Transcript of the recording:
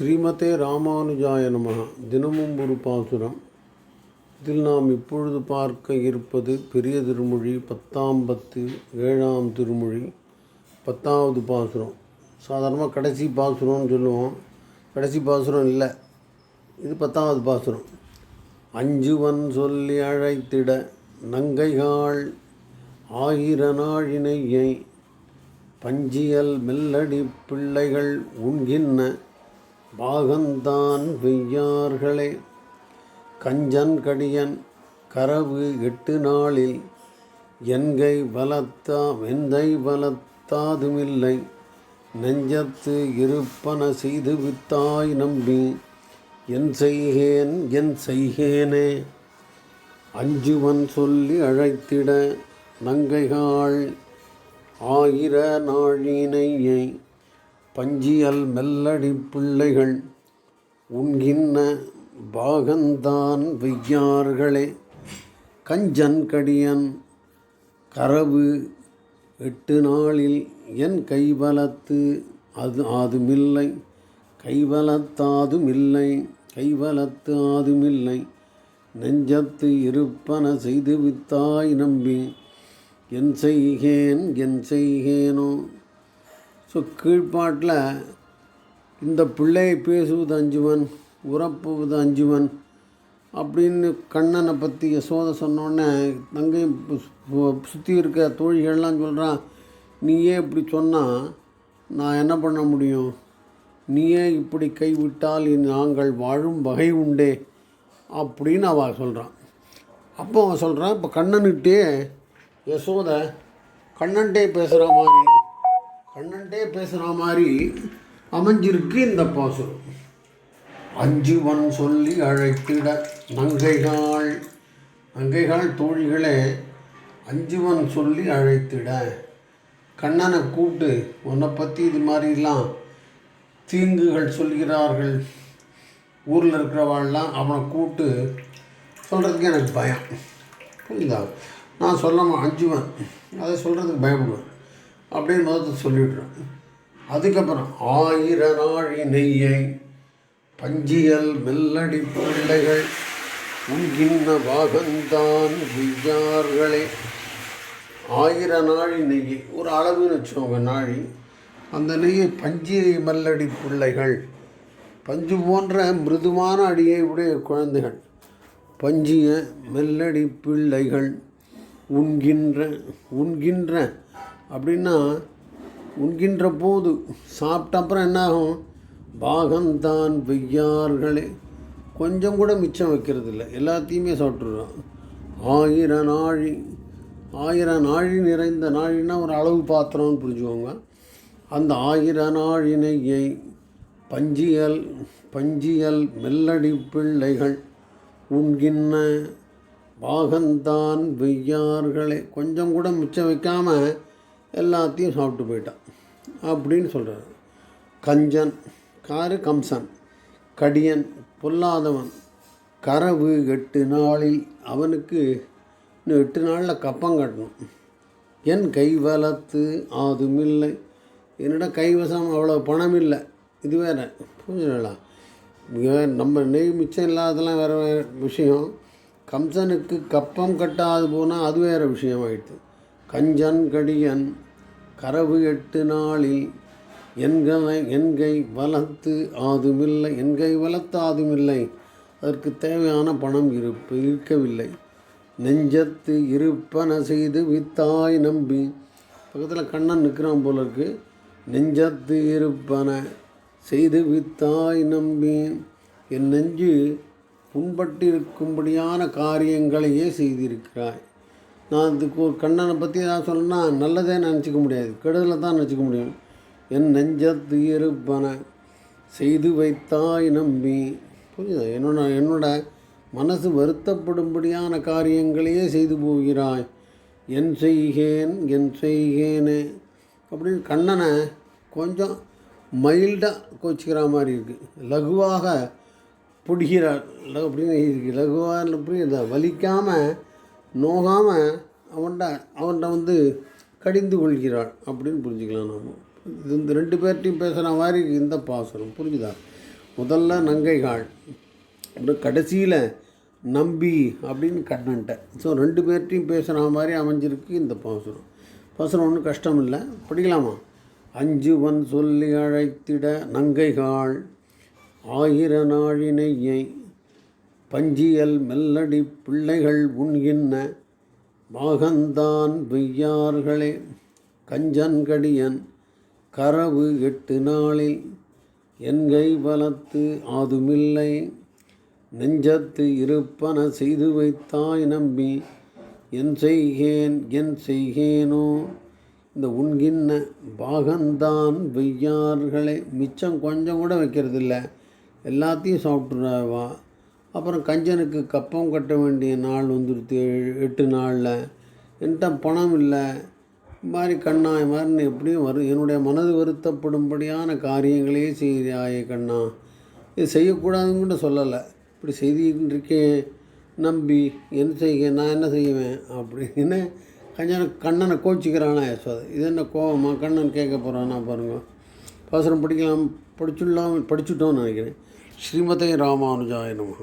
ஸ்ரீமதே ராமானுஜாய நமகா தினமும் ஒரு பாசுரம். இதில் நாம் இப்பொழுது பார்க்க இருப்பது பெரிய திருமொழி பத்தாம் பத்து ஏழாம் திருமொழி பத்தாவது பாசுரம். சாதாரணமாக கடைசி பாசுரம்னு சொல்லுவோம். கடைசி பாசுரம் இல்லை. இது பத்தாவது பாசுரம். அஞ்சுவன் சொல்லி அழைத்திட நங்கைகாள் ஆயிர நாழினையை பஞ்சியல் மெல்லடி பிள்ளைகள் உண்கின்ன பாகந்தான் பெய்யார்களே கஞ்சன் கடியன் கரவு எட்டு நாளில் என்கை பலத்தா வெந்தை பலத்தாதுமில்லை நெஞ்சத்து இருப்பன செய்து வித்தாய் நம்பி என் செய்கேன் என் செய்கேனே. அஞ்சுவன் சொல்லி அழைத்திட நங்கைகாள் ஆயிர நாழினையை பஞ்சியல் மெல்லடி பிள்ளைகள் உண்கின்ன பாகந்தான் வெய்யார்களே. கஞ்சன் கடியன் கரவு எட்டு நாளில் என் கைவலத்து அது ஆதுமில்லை. கைவலத்தாதுமில்லை கைவலத்து ஆதுமில்லை. நெஞ்சத்து இருப்பன செய்து வித்தாய் நம்பி என் செய்கேன் என் செய்கேனோ. ஸோ கீழ்ப்பாட்டில் இந்த பிள்ளையை பேசுவது அஞ்சுவன் உறப்புவது அஞ்சுவன் அப்படின்னு கண்ணனை பற்றி யசோதை சொன்னோடனே தங்கை சுற்றி இருக்க தோழிகள்லாம் சொல்கிறான் நீயே இப்படி சொன்னால் நான் என்ன பண்ண முடியும்? நீயே இப்படி கைவிட்டால் நாங்கள் வாழும் வகை உண்டே அப்படின்னு அவள் சொல்கிறான். அப்போ அவன் சொல்கிறான் இப்போ கண்ணனுக்கிட்டே யசோதை கண்ணன்ட்டே பேசுகிற மாதிரி கண்ணன்ட்டே பேசுகிற மாதிரி அமைஞ்சிருக்கு இந்த பாசுரம். அஞ்சுவன் சொல்லி அழைத்திட நங்கைகள் நங்கைகள் தோழிகளே அஞ்சுவன் சொல்லி அழைத்திட. கண்ணனை கூப்பிட்டு உன்னை பற்றி இது மாதிரிலாம் தீங்குகள் சொல்கிறார்கள். ஊரில் இருக்கிறவாள்லாம் அவனை கூப்பிட்டு சொல்கிறதுக்கு எனக்கு பயம். புரியுதா? நான் சொல்ல அஞ்சுவன். அதை சொல்கிறதுக்கு பயப்படுவேன். அப்படின்னு முதல்ல சொல்லிவிட்றேன் அதுக்கப்புறம் ஆயிர நாழி நெய்யை பஞ்சியல் மெல்லடி பிள்ளைகள் உங்கின்ன பாகந்தான் விய்யார்களே ஆயிர நாழி நெய்யை ஒரு அளவுன்னு வச்சுக்கோங்க நாழி. அந்த நெய்யை பஞ்சியை மெல்லடி பிள்ளைகள் பஞ்சு போன்ற மிருதுவான அடியை உடைய குழந்தைகள் பஞ்சிய மெல்லடி பிள்ளைகள் உண்கின்ற உண்கின்ற அப்படின்னா உண்கின்ற போது சாப்பிட்ட அப்புறம் என்னாகும்? பாகம்தான் பாகந்தான் வெய்யார்களே. கொஞ்சம் கூட மிச்சம் வைக்கிறது இல்லை எல்லாத்தையுமே சாப்பிட்ருவோம் ஆயிர நாழி ஆயிர நாழி நிறைந்த நாழினா ஒரு அளவு பாத்திரம்னு புரிஞ்சுக்கோங்க. அந்த ஆயிர நாழினையை பஞ்சியல் பஞ்சியல் மெல்லடி பிள்ளைகள் உண்கின்ன பாகந்தான் வெய்யார்களே. கொஞ்சம் கூட மிச்சம் வைக்காமல் எல்லாத்தையும் சாப்பிட்டு போயிட்டான். அப்படின்னு சொல்கிறார் கஞ்சன் காரு கம்சன் கடியன் பொல்லாதவன் கரவு எட்டு நாளில் அவனுக்கு இன்னும் எட்டு நாளில் கப்பம் கட்டணும். என் கைவலத்து அதுமில்லை என்னிடம் கைவசம் அவ்வளோ பணம் இல்லை இது வேறு புரிஞ்சுங்களா நம்ம நெய் மிச்சம் இல்லாததெல்லாம் வேறு வேற விஷயம். கம்சனுக்கு கப்பம் கட்டாது போனால் அது வேறு விஷயம் கஞ்சன் கடியன் கரவு எட்டு நாளில் என்கை என்கை வளர்த்து ஆதுமில்லை என்கை வளர்த்து ஆதுமில்லை. அதற்கு தேவையான பணம் இருப்பு இருக்கவில்லை. நெஞ்சத்து இருப்பன செய்து வித்தாய் நம்பி. பக்கத்தில் கண்ணன் நிற்கிறான் போல இருக்கு. நெஞ்சத்து இருப்பன செய்து வித்தாய் நம்பி. என் நெஞ்சு புண்பட்டிருக்கும்படியான காரியங்களையே செய்திருக்கிறாய். நான் இதுக்கு ஒரு கண்ணனை பற்றி நான் சொல்லணும்னா நல்லதே நினச்சிக்க முடியாது. கெடுதலை தான் நினச்சிக்க முடியும். என் நெஞ்சத்து இருப்பன செய்து வைத்தாய் நம்பி. புரியுதா? என்னோட என்னோட மனசு வருத்தப்படும்படியான காரியங்களையே செய்து போகிறாய். என் செய்கேன் என் செய்கேனே. அப்படின்னு கண்ணனை கொஞ்சம் மைல்டாக கோச்சிக்கிற மாதிரி இருக்குது லகுவாக பிடிக்கிறார் அப்படின்னு இருக்குது லகுவாக புரியுதா? வலிக்காமல் நோகாமல் அவன்கிட்ட அவன்கிட்ட வந்து கடிந்து கொள்கிறாள் அப்படின்னு புரிஞ்சுக்கலாம் நாம். இது இந்த ரெண்டு பேர்ட்டையும் பேசுகிற மாதிரி இந்த பாசனம் புரிஞ்சுதா? முதல்ல நங்கைகாள் அப்புறம் கடைசியில் நம்பி அப்படின்னு கண்ணன்ட்ட. ஸோ ரெண்டு பேர்ட்டையும் பேசுகிற மாதிரி அமைஞ்சிருக்கு இந்த பாசுரம். பாசுரம் ஒன்றும் கஷ்டம் இல்லை படிக்கலாமா அஞ்சுவன் சொல்லி அழைத்திட நங்கைகாள் ஆயிர நாழினையை பஞ்சியல் மெல்லடி பிள்ளைகள் உண்கின்ன பாகந்தான் பெய்யார்களே கஞ்சன்கடியன் கரவு எட்டு நாளில் என்கை வலத்து ஆதுமில்லை. நெஞ்சத்து இருப்பன செய்து வைத்தாய் நம்பி என் செய்கேன் என் செய்கேனோ? இந்த உண்கின்ன பாகந்தான் வெய்யார்களே மிச்சம் கொஞ்சம் கூட வைக்கிறதில்ல. எல்லாத்தையும் சாப்பிட்றாவா அப்புறம் கஞ்சனுக்கு கப்பம் கட்ட வேண்டிய நாள் வந்துடுத்து எட்டு நாளில். என்கிட்ட பணம் இல்லை. இந்த மாதிரி கண்ணா இது மாதிரி எப்படியும் வரும் என்னுடைய மனது வருத்தப்படும்படியான காரியங்களையே செய்கிறாயே கண்ணா. இது செய்யக்கூடாதுன்னு கூட சொல்லலை. இப்படி செய்துட்டு இருக்கேன். நம்பி என்ன செய்ய நான் என்ன செய்வேன்? அப்படின்னு கஞ்சனை கண்ணனை கோச்சிக்கிறானா யசோதை. இது என்ன கோவமாக கண்ணன் கேட்க போகிறானா பாருங்க. பாசுரம் படிக்கலாம் படிச்சுடலாம் படிச்சுட்டோம்னு நினைக்கிறேன். ஸ்ரீமதை ராமானுஜாய நமः